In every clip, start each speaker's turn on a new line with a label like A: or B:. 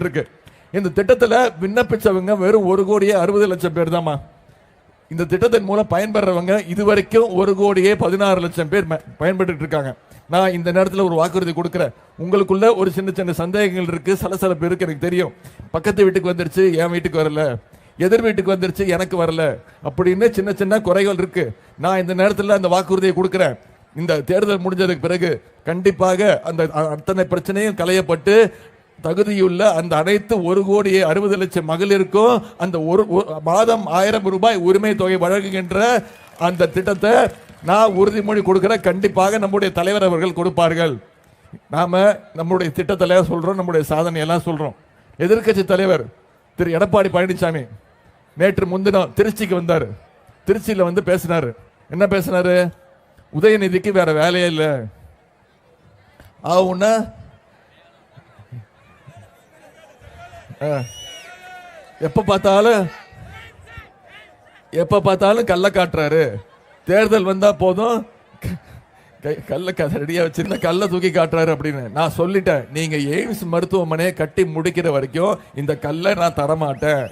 A: இருக்கு. இந்த திட்டத்தில் விண்ணப்பிச்சவங்க வெறும் ஒரு கோடியே அறுபது லட்சம் பேர் தாம்மா. இந்த திட்டத்தின் மூலம் பயன்பெறவங்க இதுவரைக்கும் ஒரு கோடியே பதினாறு லட்சம் பேர் பயன்பட்டு இருக்காங்க. நான் இந்த நேரத்தில் ஒரு வாக்குறுதி கொடுக்குறேன். உங்களுக்குள்ள ஒரு சின்ன சின்ன சந்தேகங்கள் இருக்கு சலசலப்பு இருக்கு எனக்கு தெரியும். பக்கத்து வீட்டுக்கு வந்துருச்சு என் வீட்டுக்கு வரல. எதிர் வீட்டுக்கு வந்துருச்சு எனக்கு வரல. அப்படின்னு சின்ன சின்ன குறைகள் இருக்கு. நான் இந்த நேரத்தில் அந்த வாக்குறுதியை கொடுக்குறேன். இந்த தேர்தல் முடிஞ்சதுக்கு பிறகு கண்டிப்பாக அந்த அத்தனை பிரச்சனையும் களையப்பட்டு தகுதியுள்ள அந்த அனைத்து ஒரு கோடியே அறுபது லட்சம் மகளிருக்கும் அந்த ஒரு ஒரு மாதம் ஆயிரம் ரூபாய் உரிமை தொகை வழங்குகின்ற அந்த திட்டத்தை நான் உறுதிமொழி கொடுக்கிற கண்டிப்பாக நம்முடைய தலைவர் அவர்கள் கொடுப்பார்கள். நாம நம்முடைய திட்டத்தில் சொல்றோம் நம்முடைய சாதனையெல்லாம் சொல்றோம். எதிர்க்கட்சி தலைவர் திரு எடப்பாடி பழனிசாமி நேற்று முன்தினம் திருச்சிக்கு வந்தார். திருச்சியில் வந்து பேசினார். என்ன பேசினார்? உதயநிதிக்கு வேற வேலையே இல்லை. ஆகுன்னா எப்ப பார்த்தாலும் எப்ப பார்த்தாலும் கல்ல காட்டுறாரு. தேர்தல் வந்தா போதும். கை- கல்ல கதை ரெடியா வச்சிருந்த கல்ல தூக்கி காட்டுறாரு அப்படின்னு. நான் சொல்லிட்டேன். நீங்க எய்ம்ஸ் மருத்துவமனையை கட்டி முடிக்கிற வரைக்கும் இந்த கல்லை நான் தரமாட்டேன்.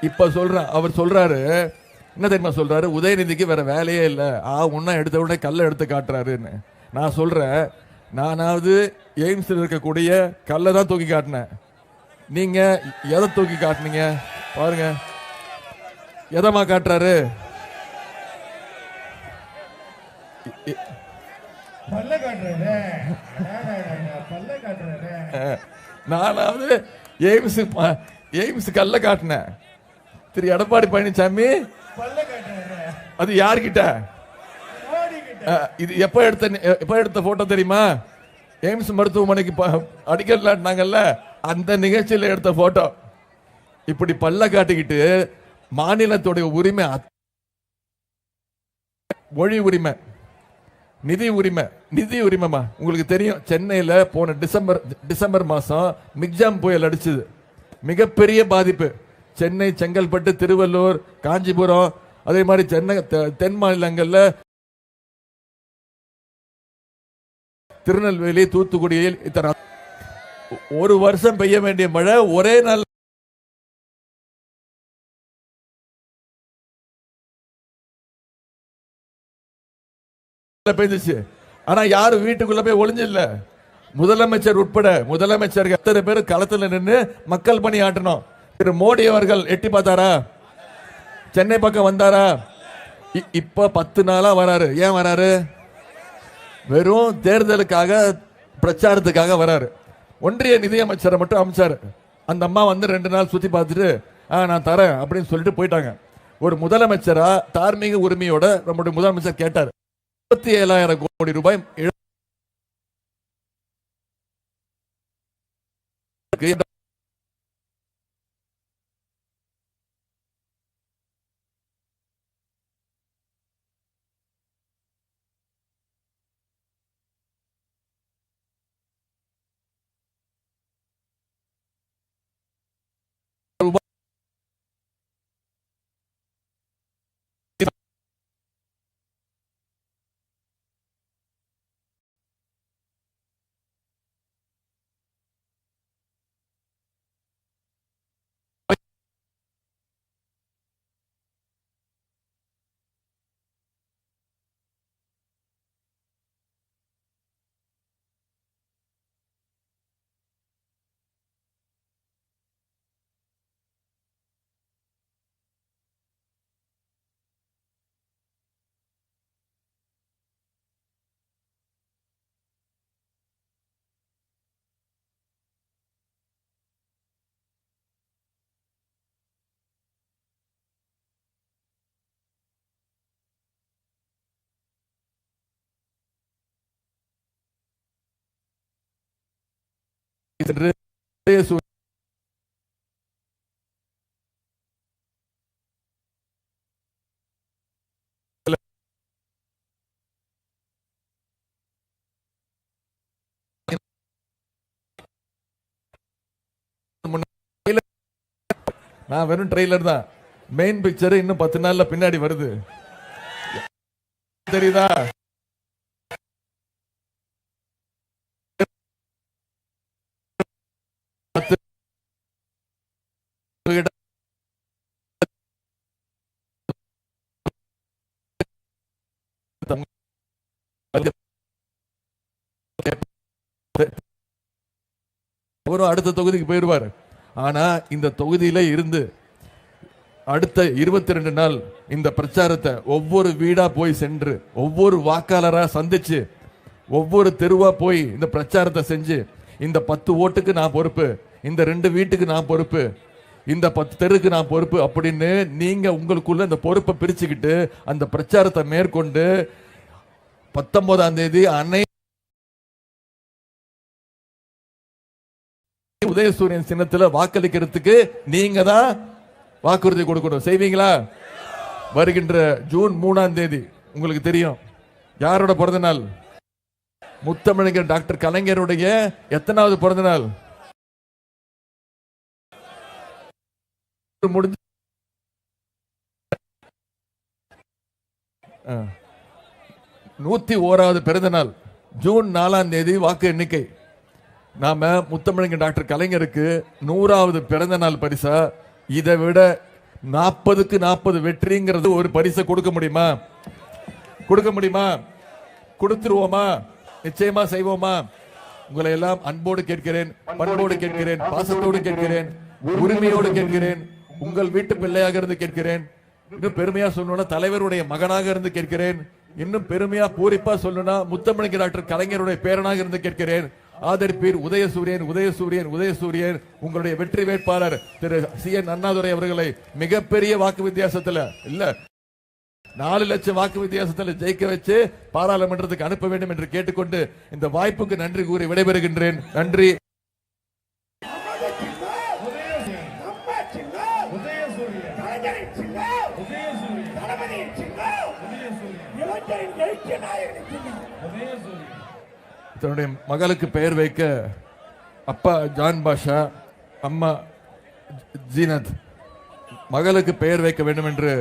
A: இப்ப சொல்றேன். அவர் சொல்றாரு என்ன தெரியுமா சொல்றாரு? உதயநிதிக்கு வேற வேலையே இல்லை. ஆ உன்ன எடுத்த உடனே கல்லை எடுத்து காட்டுறாருன்னு. நான் சொல்றேன் நானாவது எய்ம்ஸில் இருக்கக்கூடிய கல்லை தான் தூக்கி காட்டினேன். நீங்க எதை தூக்கி காட்டுனீங்க? பாருங்க. எதமா காட்டுறாரு? நானாவது எய்ம்ஸ் எய்ம்ஸ் கல்ல காட்டினேன். திரு எடப்பாடி பழனிசாமி அது யார்கிட்ட? இது எப்ப எடுத்த எப்ப எடுத்த போட்டோ தெரியுமா? எய்ம்ஸ் மருத்துவமனைக்கு அடிக்கல் நாட்டனாங்கல்ல? அந்த நிகழ்ச்சியில் எடுத்த போட்டோ இப்படி பல்ல காட்டிக்கிட்டு மாநிலத்துடைய உரிமை மொழி உரிமை நிதி உரிமை நிதி உரிமைமா உங்களுக்கு தெரியும் சென்னையில் போன டிசம்பர் டிசம்பர் மாதம் மிக்ஜாம் புயல் அடிச்சது. மிகப்பெரிய பாதிப்பு. சென்னை செங்கல்பட்டு திருவள்ளூர் காஞ்சிபுரம் அதே மாதிரி சென்னை தெ- தென் மாநிலங்களில் திருநெல்வேலி தூத்துக்குடியில் இத்தனை ஒரு வருஷம் பெய்ய வேண்டிய மழை ஒரே நாள் பெய்ஞ்சிச்சு ஆனா யாரும் வீட்டுக்குள்ள போய் ஒளிஞ்சில்ல முதலமைச்சர் உட்பட முதலமைச்சர் எத்தனை பேர் களத்துல நின்று மக்கள் பணி ஆட்டணும்? திரு. மோடி அவர்கள் எட்டி பார்த்தாரா? சென்னை பக்கம் வந்தாரா? இப்ப பத்து நாளா வராரு. ஏன் வராரு? வெறும் தேர்தலுக்காக பிரச்சாரத்துக்காக வராரு. ஒன்றிய நிதியமைச்சரை மட்டும் அமைச்சாரு. அந்த அம்மா வந்து ரெண்டு நாள் சுற்றி பார்த்துட்டு ஆ நான் தரேன் அப்படின்னு சொல்லிட்டு போயிட்டாங்க. ஒரு முதலமைச்சரா தார்மீக உரிமையோட நம்முடைய முதலமைச்சர் கேட்டார். முப்பத்தி ஏழாயிரம் கோடி ரூபாய் இழ- சென்று நான் வெறும் ட்ரெய்லர் தான். மெயின் பிக்சர் இன்னும் பத்து நாள்ல பின்னாடி வருது. தெரியுதா பத்து அவரும் அடுத்த தொகுதிக்கு போயிடுவார். ஆனா இந்த தொகுதியில இருந்து அடுத்த இருபத்தி ரெண்டு நாள் இந்த பிரச்சாரத்தை ஒவ்வொரு வீடாக போய் சென்று ஒவ்வொரு வாக்காளரா சந்திச்சு ஒவ்வொரு தெருவா போய் இந்த பிரச்சாரத்தை செஞ்சு இந்த பத்து ஓட்டுக்கு நான் பொறுப்பு இந்த ரெண்டு வீட்டுக்கு நான் பொறுப்பு இந்த பத்து தெருக்கு நான் பொறுப்பு அப்படின்னு நீங்க உங்களுக்குள்ள இந்த பொறுப்பை பிரிச்சுக்கிட்டு அந்த பிரச்சாரத்தை மேற்கொண்டு பத்தொன்பதாம் தேதி அன்னை உதயசூரியன் சின்னத்தில் வாக்களிக்கிறதுக்கு நீங்க தான் வாக்குறுதி கொடுக்கணும். செய்வீங்களா? வருகின்ற ஜூன் மூணாம் தேதி. உங்களுக்கு தெரியும். யாரோட பிறந்த நாள் முத்தமிழர் டாக்டர் கலைஞருடைய எத்தனாவது பிறந்த நாள் முடிஞ்சு ஆ. நூத்தி ஓராவது பிறந்த நாள் ஜூன் நாலாம் தேதி வாக்கு எண்ணிக்கை. நாம முத்தமிழங்க டாக்டர் கலைஞருக்கு நூறாவது பிறந்த நாள் பரிசா? இதை விட நாற்பதுக்கு நாற்பது வெற்றிங்கிறது ஒரு பரிசை கொடுக்க முடியுமா? கொடுக்க முடியுமா? கொடுத்துருவோமா? நிச்சயமா செய்வோமா? உங்களை எல்லாம் அன்போடு கேட்கிறேன் பண்போடு கேட்கிறேன் பாசத்தோடு கேட்கிறேன் உரிமையோடு கேட்கிறேன் உங்கள் வீட்டு பிள்ளையாக இருந்து கேட்கிறேன். இன்னும் பெருமையா சொல்லணும்னா தலைவருடைய மகனாக இருந்து கேட்கிறேன். இன்னும் பெருமையா பூரிப்பா சொல்லணும்னா முத்தமிழங்க டாக்டர் கலைஞருடைய பேரனாக இருந்து கேட்கிறேன். ஆதரிப்பீர். உதயசூரியன் உதயசூரியன் உதயசூரியன் உங்களுடைய வெற்றி வேட்பாளர் திரு சி என் அண்ணாதுரை அவர்களை மிகப்பெரிய வாக்கு வித்தியாசத்துல இல்ல நாலு லட்சம் வாக்கு வித்தியாசத்தில் ஜெயிக்க வச்சு பாராளுமன்றத்துக்கு அனுப்ப வேண்டும் என்று கேட்டுக்கொண்டு இந்த வாய்ப்புக்கு நன்றி கூறி விடைபெறுகின்றேன். நன்றி.
B: உதயசூரியன்.
A: தன்னுடைய மகளுக்கு பெயர் வைக்க அப்பா ஜான் பாஷா அம்மா ஜீனத். மகளுக்கு பெயர் வைக்க வேண்டும் என்று